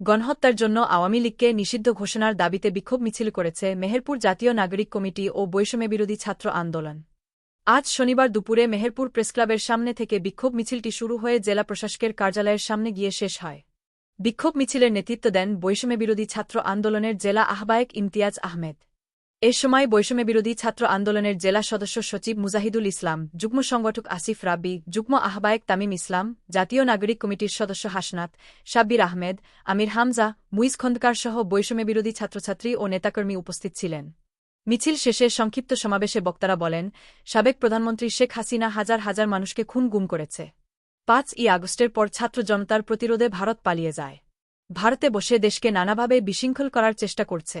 গণহত্যার জন্য আওয়ামী লীগকে নিষিদ্ধ ঘোষণার দাবিতে বিক্ষোভ মিছিল করেছে মেহেরপুর জাতীয় নাগরিক কমিটি ও বৈষম্য বিরোধী ছাত্র আন্দোলন। আজ শনিবার দুপুরে মেহেরপুর প্রেসক্লাবের সামনে থেকে বিক্ষোভ মিছিলটি শুরু হয়ে জেলা প্রশাসকের কার্যালয়ের সামনে গিয়ে শেষ হয়। বিক্ষোভ মিছিলের নেতৃত্ব দেন বৈষম্য বিরোধী ছাত্র আন্দোলনের জেলা আহ্বায়ক ইমতিয়াজ আহমেদ। এ সময় বৈষম্য বিরোধী ছাত্র আন্দোলনের জেলা সদস্য সচিব মুজাহিদুল ইসলাম, যুগ্ম সংগঠক আসিফ রাব্বি, যুগ্ম আহ্বায়ক তামিম ইসলাম, জাতীয় নাগরিক কমিটির সদস্য হাসনাত সাব্বির আহমেদ, আমির হামজা, মুইজ খন্দকার সহ বৈষম্য বিরোধী ছাত্রছাত্রী ও নেতাকর্মী উপস্থিত ছিলেন। মিছিল শেষে সংক্ষিপ্ত সমাবেশে বক্তারা বলেন, সাবেক প্রধানমন্ত্রী শেখ হাসিনা হাজার হাজার মানুষকে খুন গুম করেছে। পাঁচ ই আগস্টের পর ছাত্র জনতার প্রতিরোধে ভারত পালিয়ে যায়। ভারতে বসে দেশকে নানাভাবে বিশৃঙ্খল করার চেষ্টা করছে।